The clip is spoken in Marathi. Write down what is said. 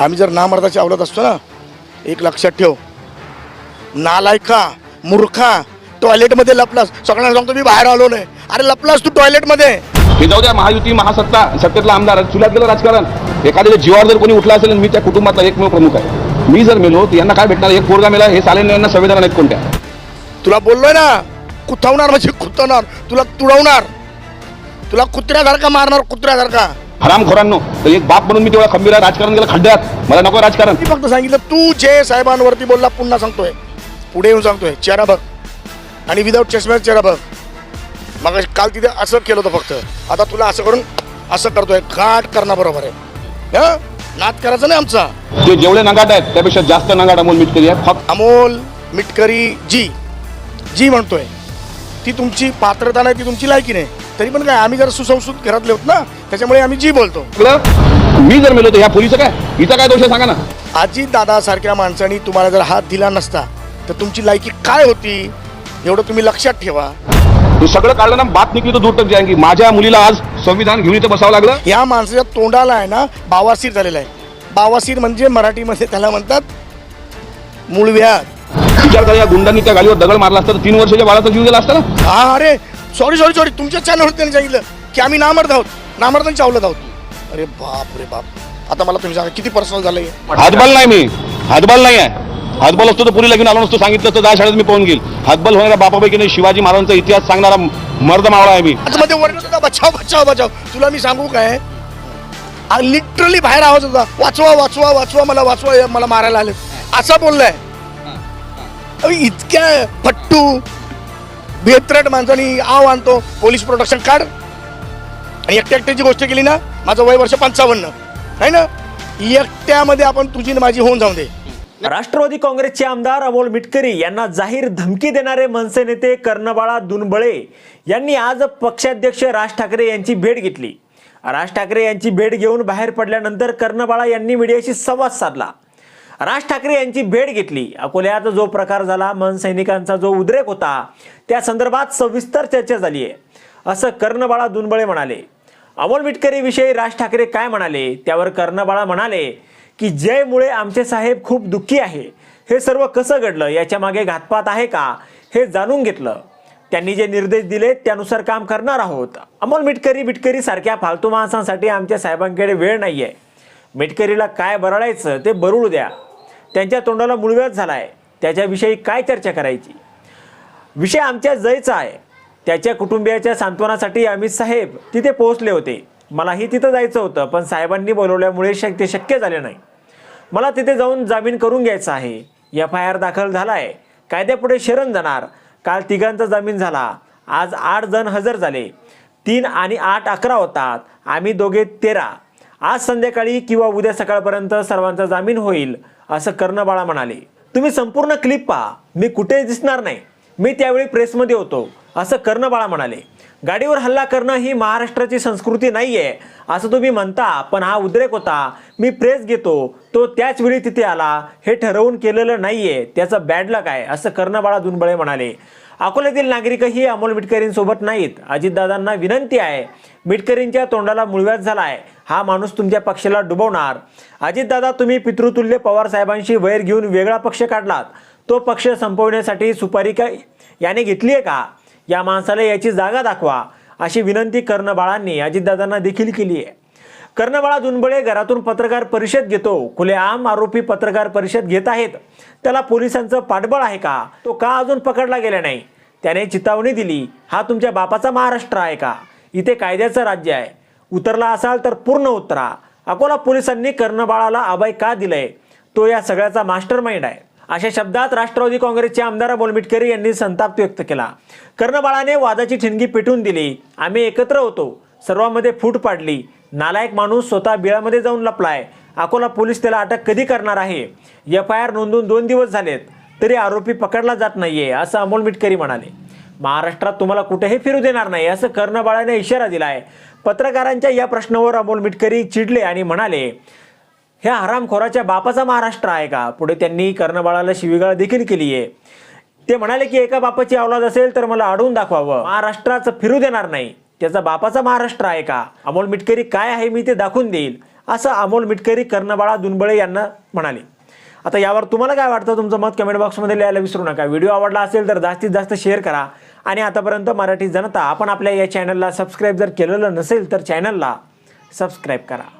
आम्ही जर नामर्दाची आवडत असतो ना एक लक्षात ठेव. नालायका मूर्खा टॉयलेटमध्ये लपलास. सगळ्यांना सांगतो मी बाहेर आलो नाही. अरे लपलास तू टॉयलेटमध्ये. हे जाऊ द्या महायुती महासत्ता सत्तेतला आमदार. चुल्यात गेलं राजकारण. एखाद्याच्या जीवावर जर कोणी उठला असेल आणि मी त्या कुटुंबातला एकमेव प्रमुख आहे. मी जर मेलो तर यांना काय भेटणार? एक पोरगा मेला हे साले यांना संवेदना नाहीत कोणत्या. तुला बोललोय ना कुथवणार म्हणजे कुथवणार. तुला तुडवणार. तुला कुत्र्यासारखा मारणार कुत्र्यासारखा. हरामखोरांनो तर एक बाप म्हणून मी तेवढा खंबीर राजकारण गेलं खड्ड्यात. मला नको राजकारण. मी फक्त सांगितलं तू जे साहेबांवरती बोलला पुन्हा सांगतोय. पुढे येऊन सांगतोय. चेहरा बघ. आणि विदाऊट चष्म्याचा चेहरा बघ. मग काल तिथे असं केलं होतं फक्त. आता तुला असं करून असं करतोय. घाट करणं बरोबर आहे. हं? नाद करायचा नाही आमचा. जे जेवढे नगाट आहेत त्यापेक्षा जास्त नगाट अमोल मिटकरी आहे फक्त अमोल मिटकरी जी जी म्हणतोय. ती तुमची पात्रता नाही ती तुमची लायकी नाही. तरी पण काय आम्ही जर सुसंस्कृत घरातले होत ना त्याच्यामुळे आम्ही जी बोलतो. मी जर मेलो तर ह्या पोलीचं काय? हिचा काय दोष आहे सांगा ना. अजित दादा सारख्या माणसाने तुम्हाला जर हात दिला नसता तर तुमची लायकी काय होती? एवढं तुम्ही लक्षात ठेवा. हे सगळं काढलं ना बात निघली तर दूर तक जायची माझ्या मुलीला आज संविधान घेऊन इथं बसावं लागलं. या माणसाच्या तोंडाला आहे ना बावासीर झालेला आहे. बावासीर म्हणजे मराठीमध्ये त्याला म्हणतात मूळव्याध विचार करा या गुंडांनी त्या गाडीवर दगड मारला असता तर तीन वर्षाच्या बाळाचा जीव गेला असता ना. हा अरे सॉरी सॉरी सॉरी तुमच्या चॅनलवर त्यांनी सांगितलं की आम्ही नामर्द आहोत. नामर्दांच्या आवलत आहोत अरे बाप रे बाप. आता मला तुम्ही सांगा किती पर्सनल झालंय हातबल नाही मी. हातबल नाही आहे. हातबल असतो तर पुरीला घेऊन आलो नसतो सांगितलं तर दहा शाळेत मी पाहून घेईल. हातबल होणाऱ्या बापापैकी नाही शिवाजी महाराजांचा इतिहास सांगणारा मर्द मावळा आहे मी. आतमध्ये वर्णन होता बचाव बचाव बचाव. तुला मी सांगू काय? लिटरली बाहेर आवाज होता. वाचवा वाचवा वाचवा मला वाचवा मला मारायला आले असा बोललाय. अरे इतक्या फट्टू बेत्रट माणसानी आव आणतो. पोलीस प्रोटेक्शन कार्ड आणि एकट्या एकट्याची गोष्ट केली ना माझं वय वर्ष पंचावन्न. आहे ना? एकट्यामध्ये आपण तुझी माझी होऊन जाऊन दे. राष्ट्रवादी काँग्रेसचे आमदार अमोल मिटकरी यांना जाहीर धमकी देणारे मनसे नेते कर्णबाळा दुनबळे यांनी आज पक्षाध्यक्ष राज ठाकरे यांची भेट घेतली. राज ठाकरे यांची भेट घेऊन बाहेर पडल्यानंतर कर्णबाळा यांनी मीडियाशी संवाद साधला. राज ठाकरे यांची भेट घेतली. अकोल्यात जो प्रकार झाला मन सैनिकांचा जो उद्रेक होता त्या संदर्भात सविस्तर चर्चा झाली आहे. असं कर्णबाळा दुनबळे म्हणाले. अमोल विटकरीविषयी राज ठाकरे काय म्हणाले? त्यावर कर्णबाळा म्हणाले की जयमुळे आमचे साहेब खूप दुःखी आहे. हे सर्व कसं घडलं? याच्या मागे घातपात आहे का? हे जाणून घेतलं. त्यांनी जे निर्देश दिले त्यानुसार काम करणार आहोत. अमोल मिटकरी बिटकरी सारख्या फालतू माणसांसाठी आमच्या साहेबांकडे वेळ नाही आहे मिटकरीला काय बरळायचं ते बरुळ द्या. त्यांच्या तोंडाला मुळव्याच झाला आहे त्याच्याविषयी काय चर्चा करायची? विषय आमच्या जयचा आहे. त्याच्या कुटुंबियाच्या सांत्वनासाठी अमित साहेब तिथे पोहोचले होते. मलाही तिथं जायचं होतं पण साहेबांनी बोलवल्यामुळे शक ते शक्य झाले नाही. मला तिथे जाऊन जामीन करून घ्यायचा आहे. एफ आय आर दाखल झाला आहे कायद्यापुढे शरण जाणार. काल तिघांचा जामीन झाला. आज आठ जण हजर झाले. तीन आणि आठ अकरा होतात. आम्ही दोघे तेरा. आज संध्याकाळी किंवा उद्या सकाळपर्यंत सर्वांचा जामीन होईल असं कर्णबाळा म्हणाले. तुम्ही संपूर्ण क्लिप पहा. मी कुठेही दिसणार नाही. मी त्यावेळी प्रेसमध्ये होतो. असं कर्णबाळा म्हणाले. गाडीवर हल्ला करणं ही महाराष्ट्राची संस्कृती नाही आहे असं तुम्ही म्हणता पण हा उद्रेक होता. मी प्रेस घेतो. तो त्याच वेळी तिथे आला. हे ठरवून केलेलं नाहीये. त्याचं बॅड लक आहे असं कर्णबाळा दुनबळे म्हणाले. अकोल्यातील नागरिकही अमोल मिटकरींसोबत नाहीत. अजितदादांना विनंती आहे. मिटकरींच्या तोंडाला मुळव्याध आहे हा माणूस तुमच्या पक्षाला डुबवणार. अजितदादा तुम्ही पितृतुल्य पवार साहेबांशी वैर घेऊन वेगळा पक्ष काढलात. तो पक्ष संपवण्यासाठी सुपारी का याने घेतली आहे का? या माणसाला याची जागा दाखवा अशी विनंती कर्णबाळांनी अजितदादांना देखील केली आहे. कर्णबाळा दुनबळे घरातून पत्रकार परिषद घेतो. खुलेआम आरोपी पत्रकार परिषद घेत आहेत. त्याला पोलिसांचं पाठबळ आहे का? तो का अजून पकडला गेला नाही? त्याने चितावणी दिली. हा तुमच्या बापाचा महाराष्ट्र आहे का? इथे कायद्याचं राज्य आहे. उतरला असाल तर पूर्ण उतरा. अकोला पोलिसांनी कर्णबाळाला अभय का दिलंय? तो या सगळ्याचा मास्टर माइंड आहे. अशा शब्दात राष्ट्रवादी काँग्रेसचे आमदार अमोल मिटकरी यांनी संताप व्यक्त केला. कर्णबाळाने वादाची ठिणगी पेटून दिली. आम्ही एकत्र होतो. सर्वांमध्ये फूट पाडली. नालायक माणूस स्वतः बिळामध्ये जाऊन लपलाय. अकोला पोलीस त्याला अटक कधी करणार आहे? एफ आय आर नोंदून दोन दिवस झालेत. तरी आरोपी पकडला जात नाहीये असं अमोल मिटकरी म्हणाले. महाराष्ट्रात तुम्हाला कुठेही फिरू देणार नाही असं कर्णबाळाने इशारा दिलाय. पत्रकारांच्या या प्रश्नावर अमोल मिटकरी चिडले आणि म्हणाले ह्या हरामखोराच्या बापाचा महाराष्ट्र आहे का? पुढे त्यांनी कर्णबाळाला शिवीगाळ देखील केली आहे. ते म्हणाले की एका बापाची औलाद असेल तर मला अडवून दाखवावं. महाराष्ट्राचं फिरू देणार नाही. त्याचा बापाचा महाराष्ट्र आहे का? अमोल मिटकरी काय आहे मी ते दाखवून देईल. असं अमोल मिटकरी कर्णबाळा दुनबळे यांना म्हणाले. आता यावर तुम्हाला काय वाटतं? तुमचं मत कमेंट बॉक्समध्ये लिहायला विसरू नका. व्हिडिओ आवडला असेल तर जास्तीत जास्त शेअर करा. आणि आतापर्यंत मराठी जनता आपण आपल्या या चॅनलला सबस्क्राईब जर केलेलं नसेल तर चॅनलला सबस्क्राईब करा.